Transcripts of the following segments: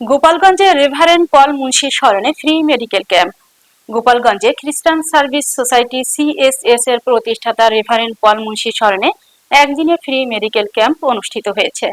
গোপালগঞ্জে রেভারেন্ড পল মুন্সি স্মরণে free medical camp. গোপালগঞ্জে খ্রিস্টান সার্ভিস সোসাইটি সিএসএস এর প্রতিষ্ঠাতা রেভারেন্ড পল মুন্সি স্মরণে একদিনে ফ্রি মেডিকেল ক্যাম্প অনুষ্ঠিত হয়েছে।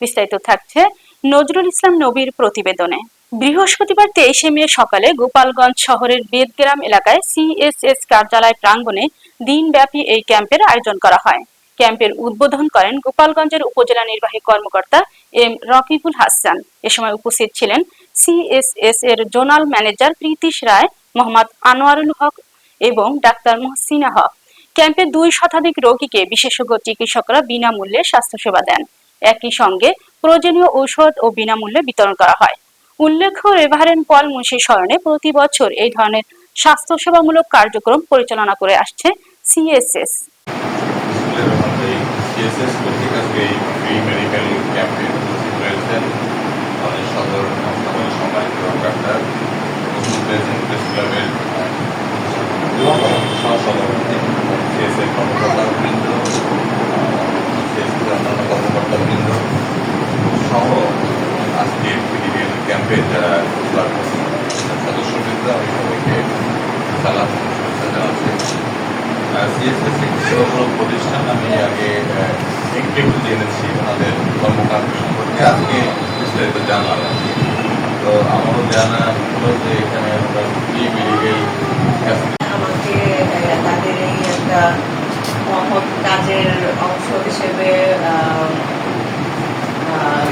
বিস্তারিত থাকছে নজরুল ইসলাম নবীর প্রতিবেদনে। বৃহস্পতিবার তেইশে মে সকালে গোপালগঞ্জ শহরের বেদগ্রাম এলাকায় সিএসএস কার্যালয় প্রাঙ্গণে দিনব্যাপী এই ক্যাম্পের আয়োজন করা হয়। ক্যাম্পের উদ্বোধন করেন গোপালগঞ্জের উপজেলা নির্বাহী কর্মকর্তা এম রকিবুল হাসান। এ সময় উপস্থিত ছিলেন সিএসএস এর জোনাল ম্যানেজার প্রীতিশ রায়, মোহাম্মদ আনোয়ারুল হক এবং ডাক্তার মহসিনা হক। ক্যাম্পে দুই শতাধিক রোগীকে বিশেষজ্ঞ চিকিৎসকরা বিনামূল্যে স্বাস্থ্যসেবা দেন। একই সঙ্গে প্রয়োজনীয় ঔষধ ও বিনামূল্যে বিতরণ করা হয়। উল্লেখ্য, রেভারেন্ড পল মুন্সি স্মরণে প্রতি বছর এই ধরনের স্বাস্থ্যসেবামূলক কার্যক্রম পরিচালনা করে আসছে সিএসএস স্কুলের মধ্যে সিএসএস কর্তৃক আজকে এই ফ্রি মেডিকেল ক্যাম্পে উপস্থিত রয়েছেন আমাদের সদর হাসপাতালের সম্মানিত ডাক্তার উপস্থিত রয়েছেন প্রেস ক্লাবের সহসভাপতি সিএসএর অন্যান্য কর্মকর্তা বৃন্দ সহ আজকের মেডিকেল ক্যাম্পের যারা ক্লাব সদস্যবৃন্দ আমি সবাইকে সালাম শুভেচ্ছা জানাচ্ছি সিএসএস একটি প্রতিষ্ঠান আমি আগে একটু একটু জেনেছি ওনাদের কর্মকাণ্ড সম্পর্কে আজকে বিস্তারিত জানলাম তো আমারও জানা হলো যে এখানে ফ্রি মেডিকেল আমাকে আহ, তাদের এই একটা মহৎ কাজের অংশ হিসেবে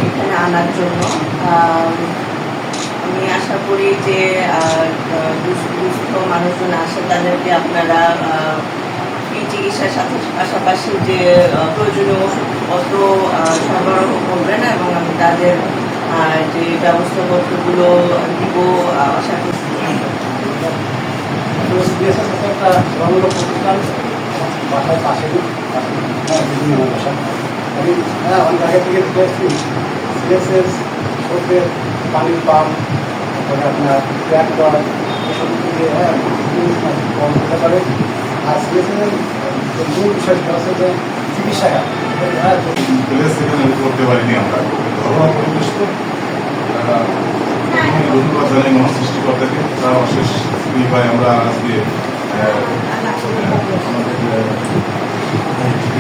এখানে আনার জন্য। আমি আশা করি যে দুস্থ মানুষজন আসে, তাদেরকে আপনারা এই চিকিৎসার সাথে পাশাপাশি যে প্রয়োজনীয় ওষুধপত্র সরবরাহ করবেন এবং আমি তাদের যে ব্যবস্থাপত্রগুলো দিব আশা করছি বাসার পাশে বাসা আমি হ্যাঁ অনেক আগে থেকে দেখে পানির পাম্প, তারপরে আপনার ট্র্যাক কল এসব থেকে হ্যাঁ কম হতে পারে। আর সিএসএস এর মূল বিষয় হচ্ছে যে চিকিৎসাটা হ্যাঁ করতে পারিনি আমরা। ঘরোয়া পরিবেশ তো ধন্যবাদ জানাই মহা সৃষ্টিকর্তাকে তার অশেষ কৃপায় আমরা আজকে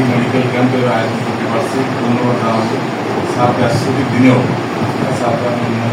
আহ, আমাদের ফ্রি মেডিকেল ক্যাম্পের আয়োজন করতে পারছি। ধন্যবাদ জানাচ্ছি স্যারকে আজ ছুটির দিনেও। স্যারকে আমি মূল্যবান